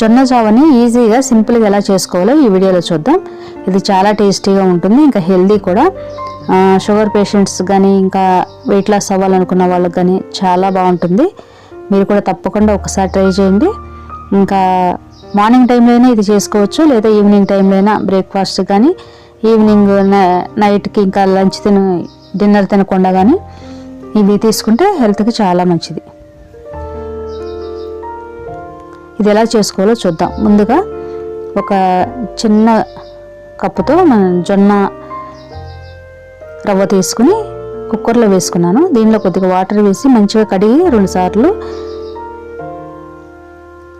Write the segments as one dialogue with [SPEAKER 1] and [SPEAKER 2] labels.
[SPEAKER 1] జొన్న జావని ఈజీగా సింపుల్గా ఎలా చేసుకోవాలో ఈ వీడియోలో చూద్దాం. ఇది చాలా టేస్టీగా ఉంటుంది ఇంకా హెల్దీ కూడా. షుగర్ పేషెంట్స్ కానీ ఇంకా వెయిట్ లాస్ అవ్వాలనుకున్న వాళ్ళకి కానీ చాలా బాగుంటుంది. మీరు కూడా తప్పకుండా ఒకసారి ట్రై చేయండి. ఇంకా మార్నింగ్ టైంలో అయినా ఇది చేసుకోవచ్చు లేదా ఈవినింగ్ టైంలో అయినా బ్రేక్ఫాస్ట్ కానీ ఈవినింగ్ నైట్కి ఇంకా లంచ్ తిన డిన్నర్ తినకుండా కానీ ఇవి తీసుకుంటే హెల్త్కి చాలా మంచిది. ఇది ఎలా చేసుకోవాలో చూద్దాం. ముందుగా ఒక చిన్న కప్పుతో మనం జొన్న రవ్వ తీసుకుని కుక్కర్లో వేసుకున్నాను. దీనిలో కొద్దిగా వాటర్ వేసి మంచిగా కడిగి రెండుసార్లు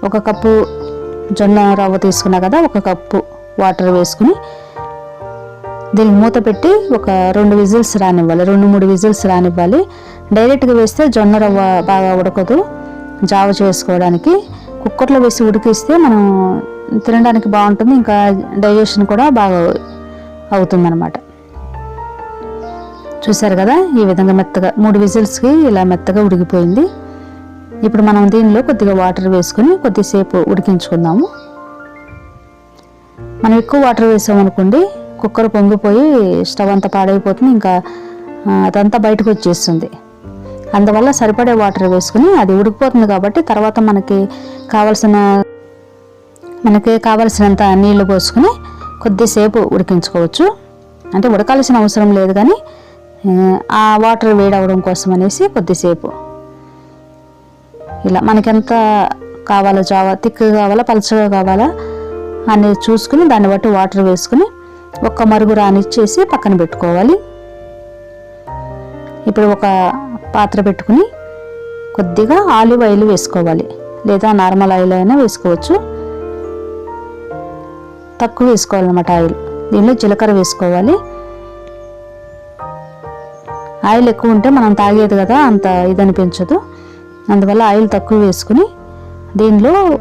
[SPEAKER 1] ఒక కప్పు జొన్న రవ్వ తీసుకున్నా కదా ఒక కప్పు వాటర్ వేసుకుని దీనికి మూత పెట్టి ఒక రెండు విజిల్స్ రానివ్వాలి. రెండు మూడు విజిల్స్ రానివ్వాలి. డైరెక్ట్గా వేస్తే జొన్న రవ్వ బాగా ఉడకదు. జావ చేసుకోవడానికి కుక్కర్లో వేసి ఉడికిస్తే మనం తినడానికి బాగుంటుంది ఇంకా డైజెషన్ కూడా బాగా అవుతుందన్నమాట. చూసారు కదా ఈ విధంగా మెత్తగా మూడు విజిల్స్కి ఇలా మెత్తగా ఉడికిపోయింది. ఇప్పుడు మనం దీనిలో కొద్దిగా వాటర్ వేసుకొని కొద్దిసేపు ఉడికించుకుందాము. మనం ఎక్కువ వాటర్ వేసామనుకోండి కుక్కర్ పొంగిపోయి స్టవ్ అంతా పాడైపోతుంది ఇంకా అదంతా బయటకు వచ్చేస్తుంది. అందువల్ల సరిపడే వాటర్ వేసుకుని అది ఉడికిపోతుంది కాబట్టి తర్వాత మనకి కావలసిన మనకి కావలసినంత నీళ్ళు పోసుకుని కొద్దిసేపు ఉడికించుకోవచ్చు. అంటే ఉడకాల్సిన అవసరం లేదు కానీ ఆ, వాటర్ వేడవడం కోసం అనేసి కొద్దిసేపు. ఇలా మనకెంత కావాలో జావా తిక్కుగా కావాలా పలచగా కావాలా అనేది చూసుకుని దాన్ని బట్టి వాటర్ వేసుకుని ఒక్క మరుగు రానిచ్చేసి పక్కన పెట్టుకోవాలి. ఇప్పుడు ఒక పాత్ర పెట్టుకుని కొద్దిగా ఆలివ్ ఆయిల్ వేసుకోవాలి. లేదా నార్మల్ ఆయిల్ అయినా వేసుకోవచ్చు. తక్కువ వేసుకోవాలన్నమాట ఆయిల్. దీనిలో జీలకర్ర వేసుకోవాలి. ఆయిల్ ఎక్కువ ఉంటే మనం తాగేది కదా అంత ఇది అనిపించదు. అందువల్ల ఆయిల్ తక్కువ వేసుకుని దీనిలో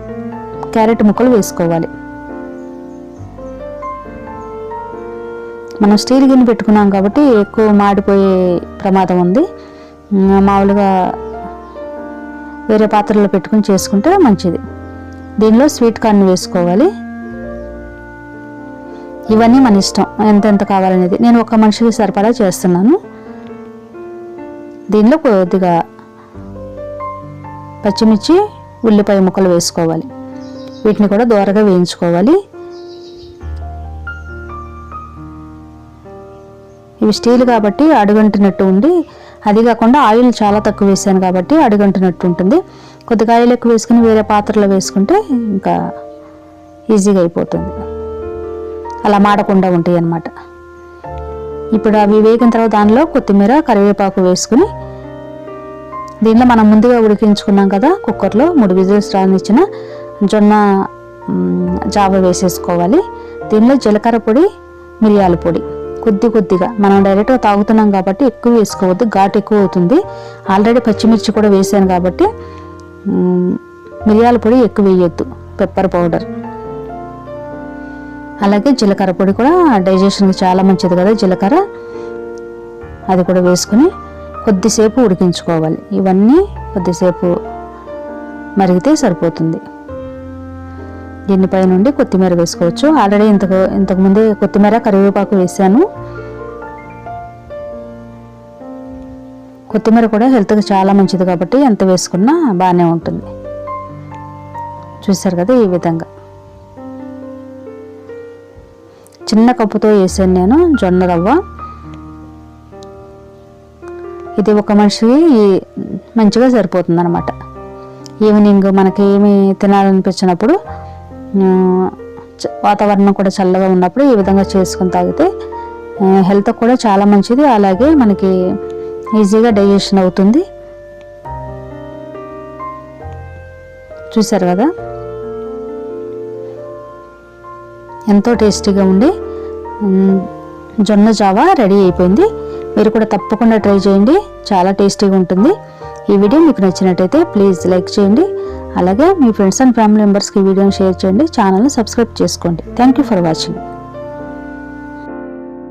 [SPEAKER 1] క్యారెట్ ముక్కలు వేసుకోవాలి. మనం స్టీల్ గిన్నె పెట్టుకున్నాం కాబట్టి ఎక్కువ మాడిపోయే ప్రమాదం ఉంది. మామూలుగా వేరే పాత్రలో పెట్టుకుని చేసుకుంటే మంచిది. దీనిలో స్వీట్ కార్న్ వేసుకోవాలి. ఇవన్నీ మన ఇష్టం. ఎంతెంత కావాలనేది. నేను ఒక మనిషికి సరిపడా చేస్తున్నాను. దీనిలో కొద్దిగా పచ్చిమిర్చి ఉల్లిపాయ ముక్కలు వేసుకోవాలి. వీటిని కూడా దోరగా వేయించుకోవాలి. ఇవి స్టీల్ కాబట్టి అడుగంటినట్టు ఉండి అది కాకుండా ఆయిల్ చాలా తక్కువ వేసాను కాబట్టి అడుగంటున్నట్టు ఉంటుంది. కొద్దిగా ఆయిల్ ఎక్కువ వేసుకుని వేరే పాత్రలో వేసుకుంటే ఇంకా ఈజీగా అయిపోతుంది. అలా మాడకుండా ఉంటాయి అన్నమాట. ఇప్పుడు అవి వేగిన తర్వాత దానిలో కొత్తిమీర కరివేపాకు వేసుకుని దీనిలో మనం ముందుగా ఉడికించుకున్నాం కదా కుక్కర్లో మూడు విజిల్స్ రానిచ్చిన జొన్న మ్, జావ వేసేసుకోవాలి. దీనిలో జీలకర్ర పొడి మిరియాల పొడి. కొద్ది కొద్దిగా. మనం డైరెక్ట్గా తాగుతున్నాం కాబట్టి ఎక్కువ వేసుకోవద్దు. ఘాటు ఎక్కువ అవుతుంది. ఆల్రెడీ పచ్చిమిర్చి కూడా వేసాను కాబట్టి మిరియాల పొడి ఎక్కువ వేయొద్దు. పెప్పర్ పౌడర్ అలాగే జీలకర్ర పొడి కూడా డైజెషన్కి చాలా మంచిది కదా జీలకర్ర. అది కూడా వేసుకుని కొద్దిసేపు ఉడికించుకోవాలి. ఇవన్నీ కొద్దిసేపు మరిగితే సరిపోతుంది. దీనిపై నుండి కొత్తిమీర వేసుకోవచ్చు. ఆల్రెడీ ఇంతకు ఇంతకుముందే కొత్తిమీర కరివేపాకు వేసాను. కొత్తిమీర కూడా హెల్త్కి చాలా మంచిది కాబట్టి ఎంత వేసుకున్నా బాగానే ఉంటుంది. చూసారు కదా ఈ విధంగా. చిన్న కప్పుతో వేసాను నేను జొన్న రవ్వ. ఇది ఒక మనిషికి మంచిగా సరిపోతుంది అనమాట ఈవినింగ్ మనకి ఏమి తినాలనిపించినప్పుడు వాతావరణం కూడా చల్లగా ఉన్నప్పుడు ఈ విధంగా చేసుకుని తాగితే హెల్త్ కూడా చాలా మంచిది. అలాగే మనకి ఈజీగా డైజెషన్ అవుతుంది. చూసారు కదా? ఎంతో టేస్టీగా ఉండి జొన్న జావా రెడీ అయిపోయింది. మీరు కూడా తప్పకుండా ట్రై చేయండి. చాలా టేస్టీగా ఉంటుంది. ఈ వీడియో మీకు నచ్చినట్టయితే ప్లీజ్ లైక్ చేయండి. అలాగే మీ ఫ్రెండ్స్ అండ్ ఫ్యామిలీ మెంబర్స్కి ఈ వీడియోని షేర్ చేయండి. ఛానల్ని సబ్స్క్రైబ్ చేసుకోండి. Thank you for watching